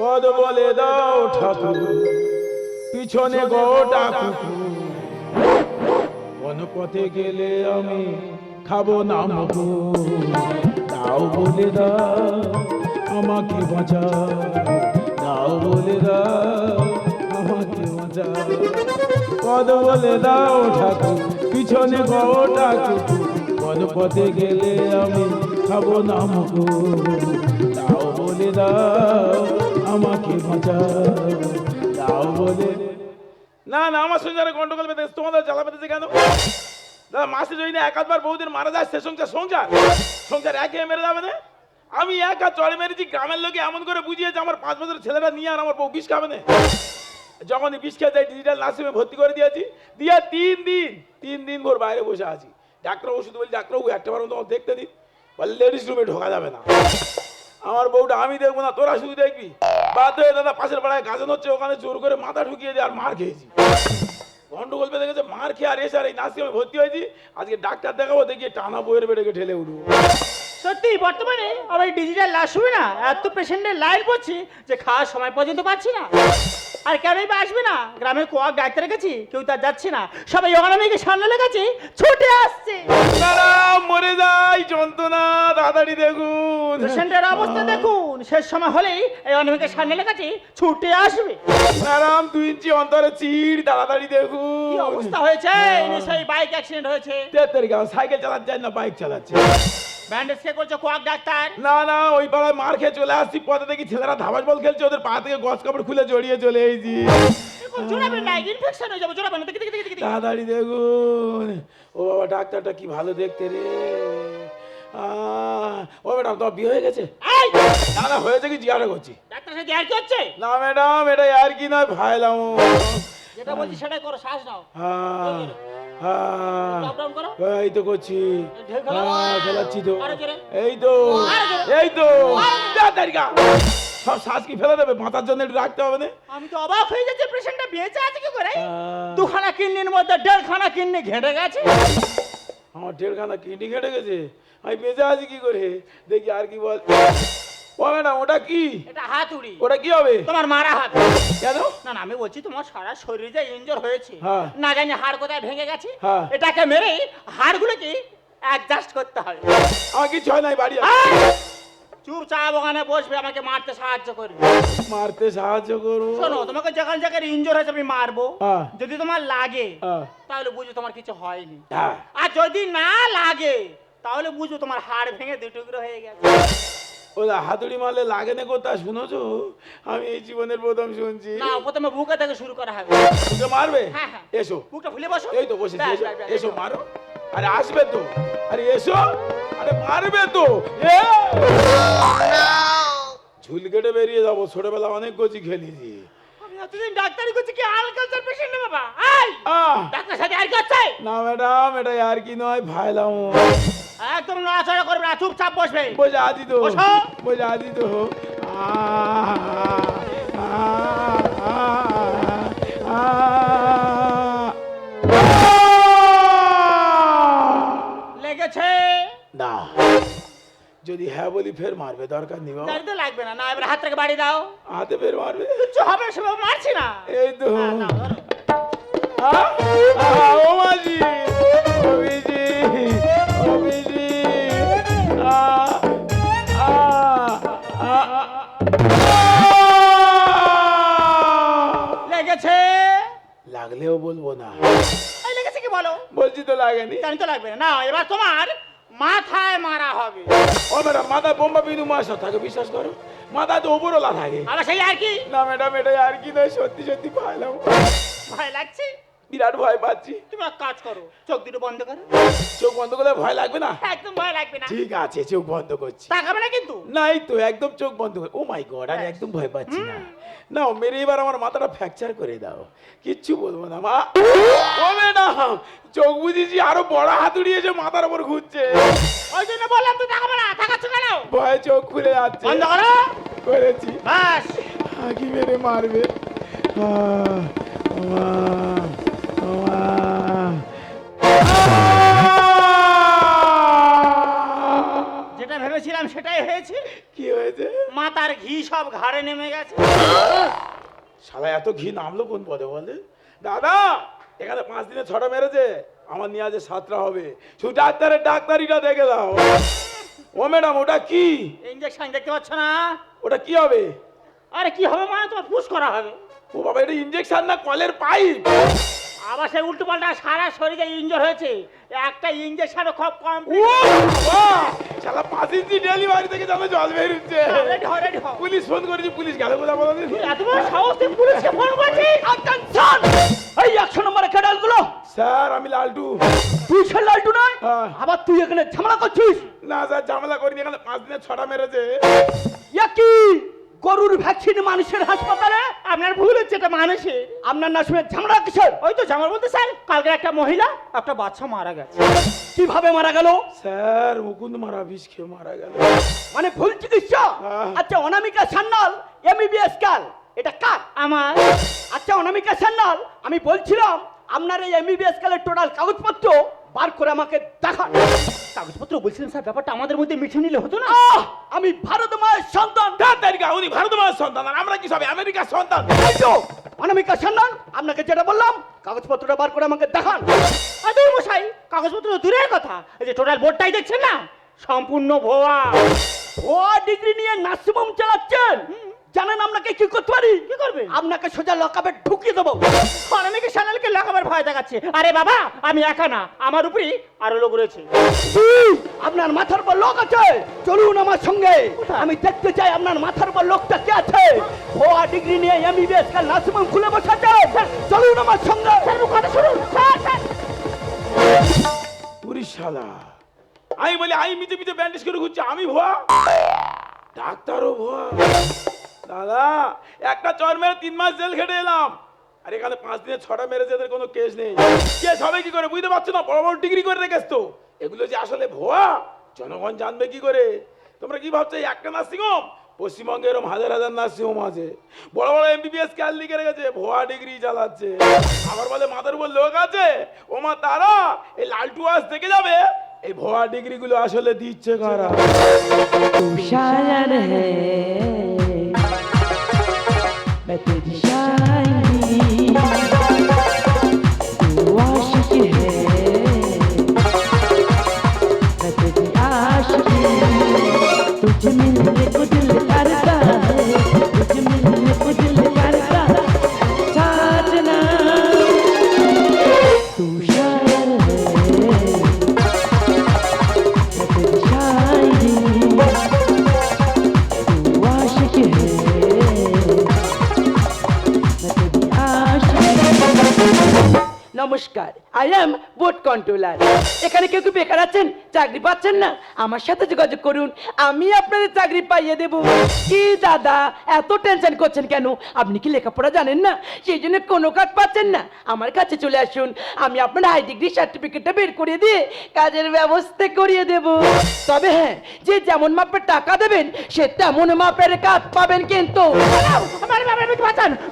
পদ বলে দাও ঠাকুর। পিছনে গোটা কোন পথে গেলে আমি খাব না দাও বলে দাও, আমাকে বাঁচা দাও বলে দাও, আমাকে বাঁচা পদ বলে দাও ঠাকুর, পিছনে গোটা কোন পথে গেলে আমি খাব না দাও বলে দাও না না, আমার সঙ্গে যারা গন্ডগোল বেঁধেছে তোমাদের জ্বালা বেঁধেছে কেন? দাদা, মাসে যদি না একাধবার বউদিন মারা যায়, সে সংসার সংসার। সংসার একে মেরে যাবে না? আমি একা চড়ে মেরেছি, গ্রামের লোকে এমন করে বুঝিয়েছে, আমার পাঁচ বছরের ছেলেটা নিয়ে আর আমার বউ বিষ খাবে না। যখনই বিষ খেয়ে যায় ডিজিটাল নার্সিংয়ে ভর্তি করে দিয়েছি, দিয়ে তিন দিন তিন দিন ভোর বাইরে বসে আছি। ডাক্তার ওষুধ বলি ডাক্তারবাবু, একটা বার তোমার দেখতে দিন বলে লেডিস রুমে ঢোকা যাবে না। আমার বউটা আমি দেখব না, তোরা শুধু দেখবি। বাধ্য হয়ে দাদা পাশের পাড়ায় গাজন হচ্ছে, ওখানে জোর করে মাথা ঢুকিয়ে দিয়ে আর মার খেয়েছি। গন্ডগোল পেতে গেছে, মার খেয়ে আর এসে আর এই নার্সিংহোমে ভর্তি হয়েছি। আজকে ডাক্তার দেখাবো দেখি টানা বইয়ের বেড়ে ঠেলে উঠবো। সত্যি বর্তমানে আমার ডিজিটাল লাশ হবে না এত পেশেন্টের লাইন পড়ছি যে খাওয়ার সময় পর্যন্ত পাচ্ছি না। আর কেনই বা আসবে না? গ্রামের কোয়াক ডাক্তার গেছি কেউ তার যাচ্ছে না। সবাই ওখানে মেয়েকে সামনে লেগেছে ছুটে আসছে। আপনারা মরে যাই যন্ত্রণা তাড়াতাড়ি দেখুন। পেশেন্টের অবস্থা দেখুন শেষ সময় হলেই এই অনেকে সামনে লেগেছে ছুটে আসবে। ম্যাডাম দুই ইঞ্চি অন্তরে চিড় তাড়াতাড়ি কি দেখুন অবস্থা হয়েছে? নিশ্চয়ই বাইক অ্যাক্সিডেন্ট হয়েছে। তের তারিখ সাইকেল যায় না বাইক চালাচ্ছে। ব্যান্ডেজ কে করছে কোয়াক ডাক্তার। না না ওই পাড়ায় মার খেয়ে চলে আসছি। পথে দেখি ছেলেরা ধাবাস বল খেলছে ওদের পা থেকে গছ কাপড় খুলে জড়িয়ে চলে এসেছি জোড়াবেন না ইনফেকশন হয়ে যাবে জোড়াবেন দেখি দেখি দেখি দেখি। তাড়াতাড়ি দেখুন। ও বাবা ডাক্তারটা কি ভালো দেখতে রে। ও ম্যাডাম তোমার বিয়ে হয়ে গেছে? না না হয়েছে কি জিজ্ঞাসা করছি। ডাক্তার সাথে আর কি হচ্ছে? না ম্যাডাম এটা আর কি নয় ভাইলাম। যেটা বলছি সেটাই করো শ্বাস নাও। হ্যাঁ। হ্যাঁ। করো। এই তো করছি। হ্যাঁ তো। এই তো। এই তো। সব শ্বাস কি ফেলে দেবে? মাথার জন্য একটু রাখতে হবে না? আমি তো অবাক হয়ে যাচ্ছি পেশেন্টটা বেঁচে আছে কি করে? দুখানা কিডনির মধ্যে দেড়খানা কিডনি ঘেটে গেছে। আমার দেড়খানা কিডনি কেটে গেছে। আমি বেঁচে আছি কি করে? দেখি আর কি বল। ও ম্যাডাম ওটা কি? এটা হাতুড়ি ওটা কি হবে? তোমার মারা হাত। কেন? না না আমি বলছি তোমার সারা শরীরে যে ইনজোর হয়েছে হ্যাঁ। না জানি হাড় কোথায় ভেঙে গেছে হ্যাঁ। এটাকে মেরে হাড়গুলোকে অ্যাডজাস্ট করতে হবে। আমার কিছু হয় নাই বাড়ি চুপচাপ ওখানে বসবে আমাকে মারতে সাহায্য করবে। মারতে সাহায্য করব? শোনো তোমাকে যেখান জায়গায় ইনজোর হয়েছে আমি মারবো। হ্যাঁ। যদি তোমার লাগে। তাহলে বুঝো তোমার কিছু হয়নি। হ্যাঁ। আর যদি না লাগে তাহলে বুঝো তোমার হাড় ভেঙে দুটুকরো হয়ে গেছে। ওরা হাতুড়ি মারলে লাগে না কোথা শুনেছো? আমি এই জীবনের প্রথম শুনছি। না প্রথমে বুকে থেকে শুরু করা হবে। বুকে মারবে? হ্যাঁ, হ্যাঁ। এসো। বুকটা ফুলে বসো। এই তো বসে এসো মারো। আরে আসবে তো। আরে এসো। আরে মারবে তো। ঝুল কেটে বেরিয়ে যাব। ছোটবেলা অনেক গজি খেলেছি। এতদিন ডাক্তারি করছে কি আলকালচার পেশেন্ট বাবা? আই ডাক্তার সাথে আর কি হচ্ছে? না ম্যাডাম এটা আর কি নয় ভাইলাম একদম নড়াচড়া করবে না চুপচাপ বসবে। বসে আদি তো। বসো। আদি তো। আ আ আ আহ। যদি হ্যাঁ বলি ফের মারবে। দরকার নেই বাবা। দাঁড়িয়ে তো লাগবে না। না এবার হাত থেকে বাড়ি দাও। হাতে ফের মারবে। কিচ্ছু হবে সেভাবে মারছি না। এই তো। আহ, ও অভিজি অভিজি আহ। লেগেছে? লাগলেও বলব না। লেগেছে কি বলো? বলছি তো লাগেনি। জানি তো লাগবে না। না এবার তোমার মাথায় মারা হবে। ও ম্যাডাম মাথা বোম্বা বিন্দু মাসা থাকে বিশ্বাস করো? মাথা তো ওপরওয়ালা থাকে আবার সেই আর কি? না ম্যাডাম এটা আর কি নয় সত্যি সত্যি পাইলাম ভয় লাগছে? বিরাট ভয় পাচ্ছি। তুমি এক কাজ করো চোখ দুটো বন্ধ করো। চোখ বন্ধ করলে ভয় লাগবে না? একদম ভয় লাগবে না। ঠিক আছে চোখ বন্ধ করছি। তাকাবে না কিন্তু? নাই তো একদম চোখ বন্ধ করে ও মাই গড আমি একদম ভয় পাচ্ছি না। না মেরে এবার আমার মাথাটা ফ্র্যাকচার করে দাও। কিচ্ছু বলব না মা। ও ম্যাডাম চোখ বুঝেছি আরও বড় হাতুড়ি এসে মাথার উপর ঘুরছে। ওই জন্য বললাম তো তাকাবে না তাকাচ্ছ কেন? ভয়ে চোখ খুলে যাচ্ছে। বন্ধ করো। করেছি। বাস। হাঁকি মেরে মারবে। আহ, সব ঘাড়ে নেমে গেছে। শালা এত ঘি নামলো কোন পদে বলে দাদা এখানে পাঁচ দিনে ছটা মেরেছে। আমার নিয়ে আজ সাতটা হবে। শুধু ডাক্তারের ডাক্তারিটা দেখে দাও। ও ম্যাডাম ওটা কি? ইঞ্জেকশন দেখতে পাচ্ছ না? ওটা কি হবে? আরে কি হবে মানে তোমার পুশ করা হবে। ও বাবা এটা ইঞ্জেকশন না কলের পাইপ আবার সেই উল্টো পাল্টা সারা শরীরে ইঞ্জর হয়েছে। একটা ইঞ্জেকশনও খুব কম। শালা পাঁচ ইঞ্চি ডেলিভারি থেকে যেন জল বেরোচ্ছে রেডি পুলিশ ফোন করেছি পুলিশ গেল বলো দিদি? এত বড় সাহস তুই পুলিশকে ফোন করছিস আটেনশন এই একশো নম্বরে ক্যাডালগুলো স্যার আমি লালটু। তুই সে লালটু নয়? হ্যাঁ। আবার তুই এখানে ঝামেলা করছিস? না স্যার ঝামেলা করিনি এখানে পাঁচ দিনে ছড়া মেরেছে। ইয়া কি? গরুর ভ্যাকসিন মানুষের হাসপাতালে? আপনার ভুল হচ্ছে এটা মানুষের। আপনার না শুনে ঝামেলা কিসের? ওই তো জামার বলতে স্যার কালকে একটা মহিলা একটা বাচ্চা মারা গেছে। কীভাবে মারা গেল? স্যার মুকুন্দ মারা বিষ খেয়ে মারা গেল। মানে ভুল চিকিৎসা? হ্যাঁ। আচ্ছা অনামিকা সান্যাল এমবিবিএস কাল এটা কার? আমার। আচ্ছা অনামিকা সান্যাল আমি বলছিলাম আপনার এই এমবিবিএস কালের টোটাল কাগজপত্র বার করে আমাকে দেখান কাগজপত্র বলছিলেন স্যার ব্যাপারটা আমাদের মধ্যে মিঠিয়ে নিলে হতো না? আমি ভারত মায়ের সন্তান। তারিখা উনি ভারত মায়ের সন্তান আর আমরা কি সব আমেরিকার সন্তান? অনামিকা সান্যাল আপনাকে যেটা বললাম কাগজপত্রটা বার করে আমাকে দেখান। আদৌ মশাই কাগজপত্র দূরের কথা এই যে টোটাল বোর্ডটাই দেখছেন না? সম্পূর্ণ ভোয়া। ও ডিগ্রি নিয়ে নার্সিংহোম চালাচ্ছেন? জানেন আপনাকে কি করতে পারি? কি করবে? আপনাকে সোজা লকাপে ঢুকিয়ে দেবো। অনামিকে চ্যানেলকে লাগাবার ভয় দেখাচ্ছে? আরে বাবা আমি একা না আমার উপরই আরও লোক রয়েছে। আপনার মাথার পর লোক আছে? চলুন আমার সঙ্গে। আমি দেখতে চাই আপনার মাথার পর লোকটা কে আছে? ও ডিগ্রি নিয়ে এমবিবিএস কাল নার্সিংহোম খুলে বসাচ্ছে চলুন আমার সঙ্গে। কথা শুনুন। Sir sir. পুরি শালা আমি বলি আমি মিটে মিটে ব্যান্ডেজ করে ঘুরছি আমি ভুয়া? ডাক্তারও ভুয়া। দাদা, একটা চর মেরে তিন মাস জেল খেটে এলাম। আর এখানে পাঁচ দিনে ছটা মেরেছে এদের কোনো কেস নেই। কেস হবে কি করে বুঝতে পারছ না? বড় বড় ডিগ্রি করে রেখেছ তো। এগুলো যে আসলে ভুয়া, জনগণ জানবে কি করে? তোমরা কি ভাবছ একটা নার্সিংহোম? পশ্চিমবঙ্গে এরকম হাজার হাজার নার্সিংহোম আছে। বড় বড় এমবিবিএস ক্যাল লিখে রেখেছে ভুয়া ডিগ্রি চালাচ্ছে। আবার বলে মাথার উপর লোক আছে। ও মা, তারা, এই লালটু আস দেখে যাবে, এই ভুয়া ডিগ্রিগুলো আসলে দিচ্ছে কারা? হ্যাঁ Betty কন্ট্রোলার এখানে কেউ কি বেকার আছেন চাকরি পাচ্ছেন না। আমার সাথে যোগাযোগ করুন আমি আপনাদের চাকরি পাইয়ে দেব। কি দাদা এত টেনশন করছেন কেন? আপনি কি লেখাপড়া জানেন না? সেই জন্য কোনো কাজ পাচ্ছেন না। আমার কাছে চলে আসুন আমি আপনার হাই ডিগ্রি সার্টিফিকেটটা বের করে দিয়ে কাজের ব্যবস্থা করিয়ে দেব। তবে হ্যাঁ যে যেমন মাপের টাকা দেবেন সে তেমন মাপের কাজ পাবেন কিন্তু। ম্যাডাম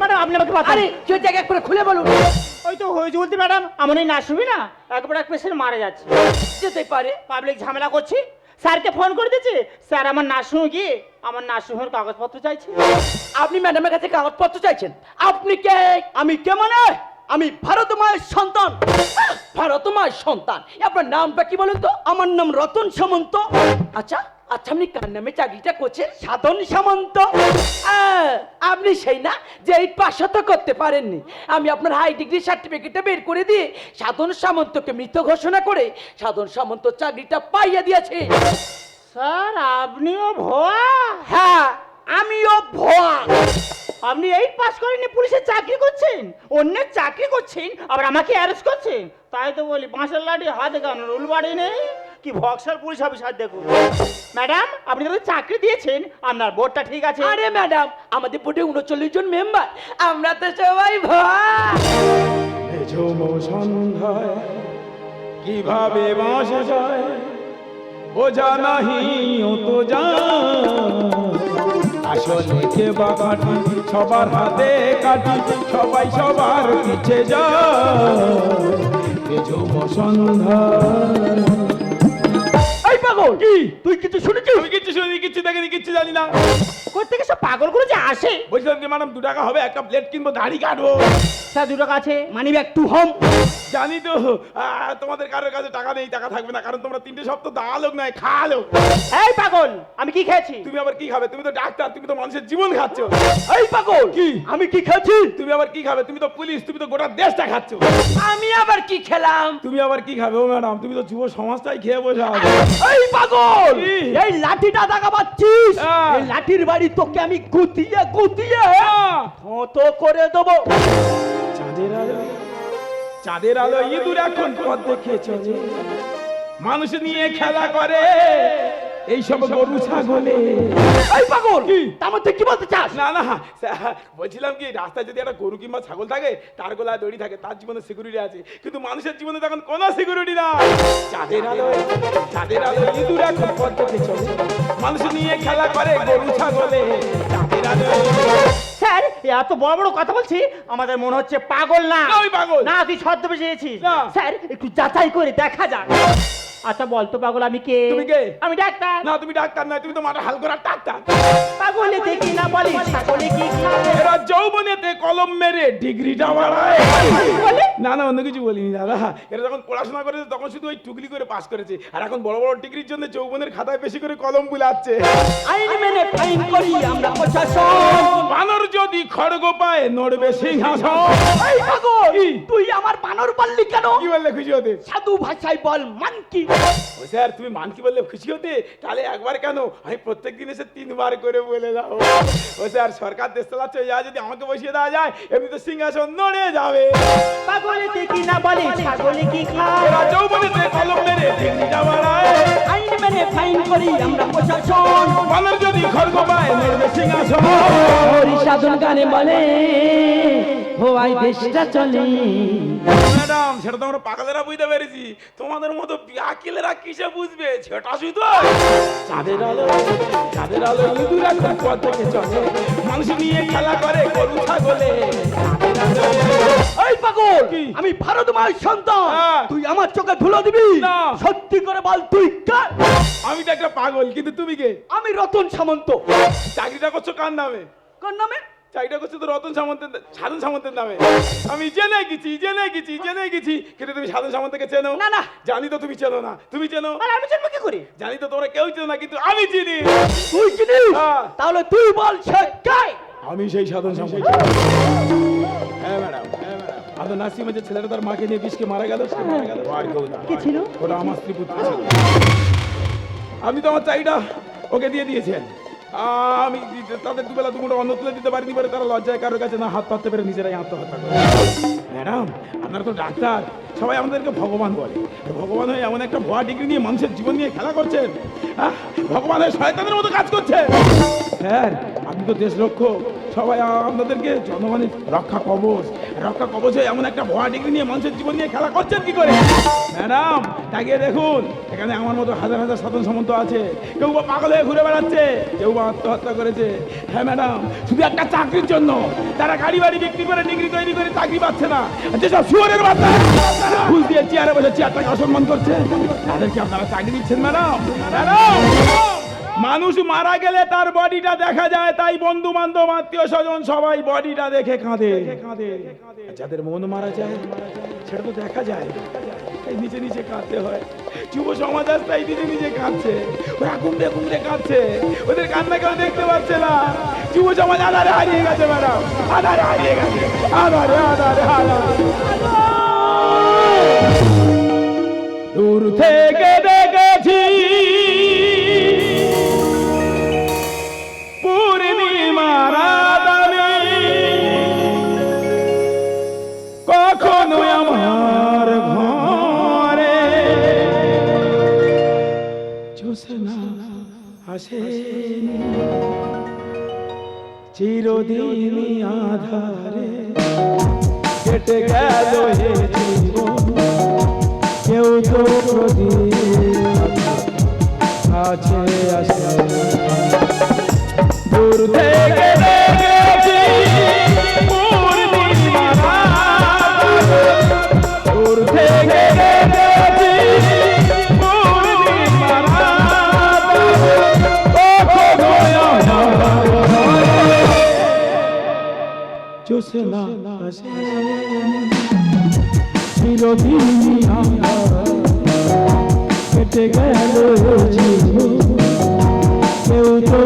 ম্যাডাম আপনি আমাকে আরে যে জায়গা করে খুলে বলুন। ওই তো হয়েছে বলতে ম্যাডাম, আমার এই নার্সুমি না একবার এক পেশেন্ট মারা যাচ্ছে। যেতে পারে, পাবলিক ঝামেলা করছি। স্যারকে ফোন করে দিয়েছে, স্যার আমার নার্সিংহোমে গিয়ে আমার নার্সিংহোমের কাগজপত্র চাইছে। আপনি ম্যাডামের কাছে কাগজপত্র চাইছেন? আপনি কে? আমি কে মানে? আমি ভারত মায়ের সন্তান। ভারত মায়ের সন্তান। আপনার নামটা কি বলুন তো? আমার নাম রতন সামন্ত। আচ্ছা আচ্ছা আপনি কার নামে চাকরিটা করছেন সাধন সামন্ত। আপনি সেই না যে এই পাশা তো করতে পারেননি। আমি আপনার হাই ডিগ্রি সার্টিফিকেটটা বের করে দিয়ে সাধন সামন্তকে মৃত ঘোষণা করে সাধন সামন্ত চাকরিটা পাইয়ে দিয়েছি। স্যার আপনিও ভোয়া? হ্যাঁ আমিও ভোয়া। আপনি এইট পাস করেননি পুলিশের চাকরি করছেন? অন্যের চাকরি করছেন আবার আমাকে অ্যারেস্ট করছেন? তাই তো বলি বাঁশের লাঠি হাতে কেন রুল বাড়ি নেই। কি ভক্সার পুলিশ অফিসার দেখুন। ম্যাডাম আপনি তো চাকরি দিয়েছেন আপনার বোর্ডটা ঠিক আছে? আরে ম্যাডাম আমাদের বোর্ডে উনচল্লিশ জন মেম্বার আমরা তো সবাই সন্ধ্যায় কীভাবে বাঁশে যায় ও তো আসলে কে বাগাটি সবার হাতে কাটি সবাই সবার পিছে যায়। এ কি? তুই কিছু শুনেছিস আমি কিচ্ছু শুনিনি কিচ্ছু দেখিনি কিচ্ছু জানি না। কোথেকে সব পাগলগুলো যে আসে? বলছিলাম কি ম্যাডাম দু টাকা হবে একটা প্লেট কিনবো দাড়ি কাটবো। স্যার দুটো কাছে মানি ব্যাগ টু হোম জানি তো আহ, তোমাদের কারোর কাছে টাকা নেই টাকা থাকবে না কারণ তোমরা তিনটে সপ্তাহ দা নয় খা লোক। এই পাগল আমি কি খেয়েছি? তুমি আবার কি খাবে? তুমি তো ডাক্তার তুমি তো মানুষের জীবন খাচ্ছ। এই পাগল কি? আমি কি খেয়েছি? তুমি আবার কি খাবে? তুমি তো পুলিশ তুমি তো গোটা দেশটা খাচ্ছ। আমি আবার কি খেলাম? তুমি আবার কি খাবে? ও ম্যাডাম তুমি তো যুব সমাজটাই খেয়ে বসে আছো। এই পাগল কি? এই লাঠিটা দেখা পাচ্ছিস? হ্যাঁ। এই লাঠির বাড়ি তোকে আমি গুতিয়ে গুতিয়ে আহ! করে দেবো। চাঁদের আলো চাঁদের আলো ইঁদুর এখন পথ দেখে চলে। মানুষ নিয়ে খেলা করে এইসব গরু ছাগলে। এই পাগল! কি? তার মধ্যে কি বলতে চাস? না না বলছিলাম কি রাস্তায় যদি একটা গরু কিংবা ছাগল থাকে তার গলায় দড়ি থাকে তার জীবনে সিকিউরিটি আছে। কিন্তু মানুষের জীবনে তখন কোনো সিকিউরিটি না চাঁদের আলো চাঁদের আলো ইঁদুর এখন পথ চলে। মানুষ নিয়ে খেলা করে গরু ছাগলে। স্যার এত বড় বড় কথা বলছি আমাদের মনে হচ্ছে পাগল না। ওই পাগল। না তুই ছদ্মবেশে এসেছিস। স্যার একটু যাচাই করে দেখা যাক। আচ্ছা বলতো পাগল আমি কে? তুমি কে? আমি ডাক্তার। না তুমি ডাক্তার নয় তুমি তো মাথা হাল করার ডাক্তার। পাগলে দেখি না বলি ছাগলে কি খায় এরা যৌবনেতে কলম মেরে ডিগ্রিটা বাড়ায়। বলে? না না অন্য কিছু বলিনি দাদা। এরা যখন পড়াশোনা করেছে তখন শুধু ওই টুকলি করে পাস করেছে। আর এখন বড় বড় ডিগ্রির জন্য যৌবনের খাতায় বেশি করে কলম বুলাচ্ছে। আইন মেনে ফাইন করি আমরা প্রশাসন। বানর যদি খড়গ পায় নড়বে সিংহাসন। এই পাগল তুই আমার বানর বললি কেন? কি বললে খুশি হতে? সাধু ভাষায় বল মান কি ও স্যার তুমি মান কি বললে খুশি হতে? তাহলে একবার কেন? আমি প্রত্যেক দিন এসে তিনবার করে বলে দাও। ও স্যার সরকার দেশ চালাচ্ছে যা যদি আমাকে বসিয়ে দেওয়া যায় এমনি তো সিংহাসন নড়ে যাবে। দেখি না বলি? ছাগলে কি খায় এরা যৌবনেতে কলম মেরে বাড়ায় আইন মেনে ফাইন করি আমরা প্রশাসন। যদি খড়গ পায় নড়বে সিংহাসন। হরি সাধন গানে বলে দেশটা চলে। ম্যাডাম সেটা তো আমরা পাগলেরা বুঝতে পেরেছি। তোমাদের মতো আকিলেরা কিসে বুঝবে? সেটা শুধু চাঁদের আলো চাঁদের আলো ইঁদুর এখন পথ থেকে চলে। মানুষ নিয়ে খেলা করে গরু ছাগলে। এই পাগল আমি ভারত মায়ের সন্তান। হ্যাঁ। তুই আমার চোখে ধুলো দিবি? না। সত্যি করে বল তুই কার আমি তো একটা পাগল কিন্তু তুমি কে? আমি রতন সামন্ত। চাকরিটা করছ কার নামে? কোন নামে? চাকরিটা করছ তো রতন সামন্তের সাধন সামন্তের নামে আমি জেনে গেছি জেনে গেছি জেনে গেছি কিন্তু তুমি সাধন সামন্তকে চেনো না, না। জানি তো তুমি চেনো না তুমি চেনো আর আমি জানব কি করে জানি তো তোমরা কেউ চেনো না কিন্তু আমি চিনি তুই হ্যাঁ। তাহলে তুই বল সে আমি সেই সাধন সম্পর্ক হ্যাঁ ম্যাডাম আমাদের নার্সিংহোমে যে ছেলেটা তার মাকে নিয়ে বিষকে মারা গেল সে মারা গেল আর কেউ না। কে ছিল? ওটা আমার স্ত্রী পুত্র ছিল আপনি তো আমার চাইটা ওকে দিয়ে দিয়েছেন আহ, আমি তাদের দুবেলা দুমুটো অন্ন তুলে দিতে পারিনি বলে তারা লজ্জায় কারোর কাছে না হাত পাততে পেরে নিজেরাই আত্মহত্যা করে। ম্যাডাম, আপনারা তো ডাক্তার, সবাই আমাদেরকে ভগবান বলে। ভগবান হয়ে এমন একটা ভয়া ডিগ্রি নিয়ে মানুষের জীবন নিয়ে খেলা করছেন। ভগবান হয়ে শয়তানের মতো কাজ করছে স্যার আপনি তো দেশ লক্ষ্য সবাই আপনাদেরকে জনগণের রক্ষা কবচ রক্ষা কবচ হয়ে এমন একটা ভয়া ডিগ্রি নিয়ে মানুষের জীবন নিয়ে খেলা করছেন কি করে? ম্যাডাম, তাকিয়ে দেখুন, এখানে আমার মতো হাজার হাজার সাধন সামন্ত আছে। কেউ বা পাগল হয়ে ঘুরে বেড়াচ্ছে, কেউ বা আত্মহত্যা করেছে। হ্যাঁ ম্যাডাম, শুধু একটা চাকরির জন্য। তারা গাড়ি বাড়ি বিক্রি করে, ডিগ্রি তৈরি করে চাকরি পাচ্ছে না। যেসব শুয়ারের বাচ্চা ঘুষ দিয়ে চেয়ারে বসে চেয়ারটাকে অসম্মান করছে। তাদেরকে আপনারা চাকরি দিচ্ছেন, ম্যাডাম। ম্যাডাম! মানুষ মারা গেলে তার বডিটা দেখা যায় তাই বন্ধু বান্ধব আত্মীয় স্বজন সবাই বডিটা দেখে কাঁদে। যাদের মন মারা যায় সেটা তো দেখা যায়। এই নিচে নিচে কাঁদতে হয়। যুব সমাজ আজ তাই নিচে নিচে কাঁদছে। ওরা কুমড়ে কুমড়ে কাঁদছে। ওদের কান্না কেউ দেখতে পাচ্ছে না। যুব সমাজ আধারে হারিয়ে গেছে ম্যাডাম। আধারে হারিয়ে গেছে। আধারে আধারে আধারে। দূর থেকে চিরদিনই আধারে কেটে গেল হে কেউ তো আছে আসে। দূর থেকে চষে না আমার কেটে গেল কেউ তো